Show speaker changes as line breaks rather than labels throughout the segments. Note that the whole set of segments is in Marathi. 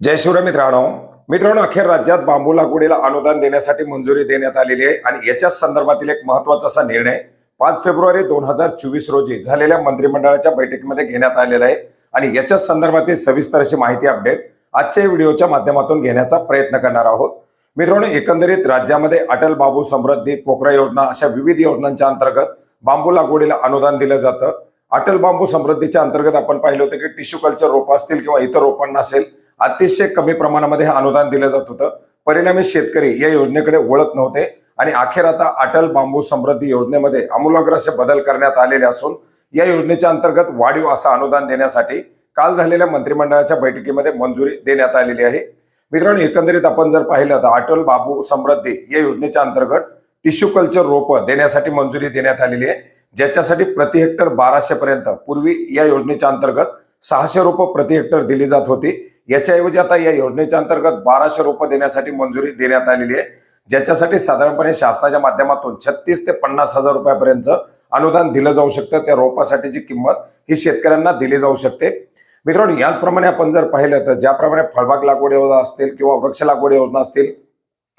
जय शिवराय मित्रांनो. मित्रांनो अखेर राज्यात बांबू लागवडीला अनुदान देण्यासाठी मंजुरी देण्यात आलेली आहे आणि याच्याच संदर्भातील एक महत्त्वाचा असा निर्णय पाच फेब्रुवारी दोन हजार चोवीस रोजी झालेल्या मंत्रिमंडळाच्या बैठकीमध्ये घेण्यात आलेला आहे. आणि याच्याच संदर्भातील सविस्तर अशी माहिती अपडेट आजच्या व्हिडिओच्या माध्यमातून घेण्याचा प्रयत्न करणार आहोत. मित्रांनो एकंदरीत राज्यामध्ये अटल बाबू समृद्धी पोखरा योजना अशा विविध योजनांच्या अंतर्गत बांबू लागवडीला अनुदान दिलं जातं. अटल बांबू समृद्धीच्या अंतर्गत आपण पाहिलं होतं की टिश्यू कल्चर रोप असतील किंवा इतर रोपांना असेल अतिशय कमी प्रमाणामध्ये हे अनुदान दिलं जात होतं. परिणामी शेतकरी या योजनेकडे वळत नव्हते आणि अखेर आता अटल बांबू समृद्धी योजनेमध्ये आमूलाग्र असे बदल करण्यात आलेले असून या योजनेच्या अंतर्गत वाढीव असं अनुदान देण्यासाठी काल झालेल्या मंत्रिमंडळाच्या बैठकीमध्ये मंजुरी देण्यात आलेली आहे. मित्रांनो एकंदरीत आपण जर पाहिलं तर अटल बाबू समृद्धी या योजनेच्या अंतर्गत टिश्यू कल्चर रोपं देण्यासाठी मंजुरी देण्यात आलेली आहे. ज्याच्यासाठी प्रति हेक्टर बाराशे पर्यंत पूर्वी या योजनेच्या अंतर्गत सहाशे रुपये प्रति हेक्टर दिली जात होती. याच्याऐवजी आता या योजनेच्या अंतर्गत बाराशे रुपये देण्यासाठी मंजुरी देण्यात आलेली आहे. ज्याच्यासाठी साधारणपणे शासनाच्या माध्यमातून छत्तीस ते पन्नास हजार रुपयापर्यंत अनुदान दिलं जाऊ शकतं. त्या रोपासाठीची किंमत ही शेतकऱ्यांना दिली जाऊ शकते. मित्रांनो याचप्रमाणे आपण जर पाहिलं तर ज्याप्रमाणे फळबाग लागवड योजना असतील किंवा वृक्ष लागवड योजना असतील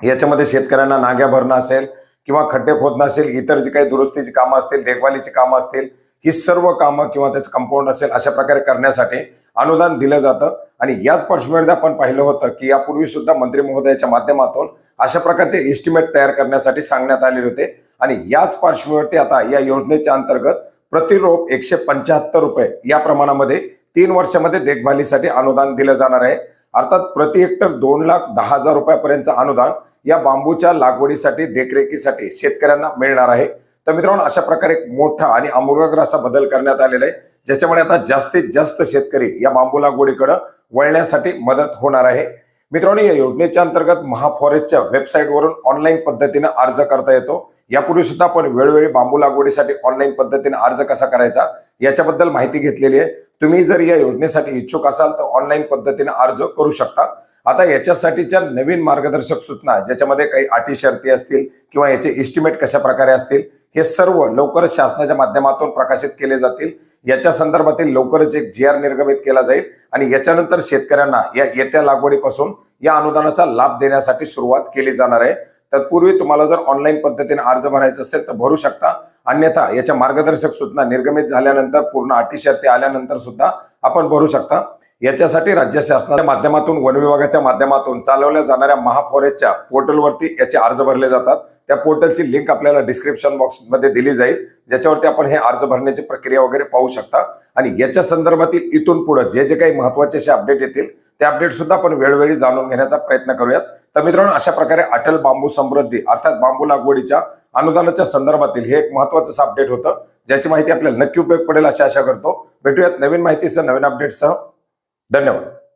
याच्यामध्ये शेतकऱ्यांना नाग्या भरणं असेल किंवा खड्डे खोदणं असेल इतर जी काही दुरुस्तीची कामं असतील देखभालीची कामं असतील ही सर्व कामं किंवा त्याचं कंपाऊंड असेल अशा प्रकारे करण्यासाठी अनुदान दिलं जातं. आणि याच पार्श्वभूमीवर आपण पाहिलं होतं की यापूर्वी सुद्धा मंत्री महोदयाच्या माध्यमातून अशा प्रकारचे एस्टिमेट तयार करण्यासाठी सांगण्यात आलेले होते. आणि याच पार्श्वभूमीवरती आता या योजनेच्या अंतर्गत प्रतिरोप एकशे पंच्याहत्तर रुपये या प्रमाणामध्ये तीन वर्षामध्ये देखभालीसाठी अनुदान दिलं जाणार आहे. अर्थात प्रति हेक्टर दोन लाख दहा हजार रुपयापर्यंतचं अनुदान या बांबूच्या लागवडीसाठी देखरेखीसाठी शेतकऱ्यांना मिळणार आहे. तर मित्रांनो अशा प्रकारे एक मोठा आणि आमूलाग्र असा बदल करण्यात आलेला आहे ज्याच्यामुळे आता जास्तीत जास्त शेतकरी या बांबू लागवडीकडे वळण्यासाठी मदत होणार आहे. मित्रांनो या योजनेच्या अंतर्गत महाफॉरेस्टच्या वेबसाईटवरून ऑनलाईन पद्धतीने अर्ज करता येतो. यापूर्वी सुद्धा आपण वेळोवेळी बांबू लागवडीसाठी ऑनलाईन पद्धतीने अर्ज कसा करायचा याच्याबद्दल माहिती घेतलेली आहे. तुम्ही जर या योजनेसाठी इच्छुक असाल तर ऑनलाईन पद्धतीने अर्ज करू शकता. आता याच्यासाठीच्या नवीन मार्गदर्शक सूचना ज्याच्यामध्ये काही अटी शर्ती असतील किंवा याचे इस्टिमेट कशा प्रकारे असतील हे सर्व लवकरच शासनाच्या माध्यमातून प्रकाशित केले जातील. याच्या संदर्भातील लवकरच एक जी आर निर्गमित केला जाईल आणि याच्यानंतर शेतकऱ्यांना या येत्या लागवडीपासून या अनुदानाचा लाभ देण्यासाठी सुरुवात केली जाणार आहे. तत्पूर्वी तुम्हाला जर ऑनलाईन पद्धतीने अर्ज भरायचा असेल तर भरू शकता. अन्यथा याच्या मार्गदर्शक सूचना निर्गमित झाल्यानंतर पूर्ण अटी शर्ती आल्यानंतर सुद्धा आपण भरू शकता. याच्यासाठी राज्य शासनाच्या माध्यमातून वन विभागाच्या माध्यमातून चालवल्या जाणाऱ्या महाफॉरेस्टच्या पोर्टलवरती याचे अर्ज भरले जातात. त्या पोर्टलची लिंक आपल्याला डिस्क्रिप्शन बॉक्समध्ये दिली जाईल. ज्याच्यावरती आपण हे अर्ज भरण्याची प्रक्रिया वगैरे पाहू शकता. आणि याच्या संदर्भातील इथून पुढे जे जे काही महत्त्वाचे असे अपडेट येतील ते अपडेट सुद्धा आपण वेळोवेळी जाणून घेण्याचा प्रयत्न करूयात. तर मित्रांनो अशा प्रकारे अटल बांबू समृद्धी अर्थात बांबू लागवडीच्या अनुदानाच्या संदर्भातील हे एक महत्वाचं अपडेट होतं. ज्याची माहिती आपल्याला नक्की उपयोग पडेल अशी आशा करतो. भेटूयात नवीन माहितीसह नवीन अपडेटसह धन्यवाद.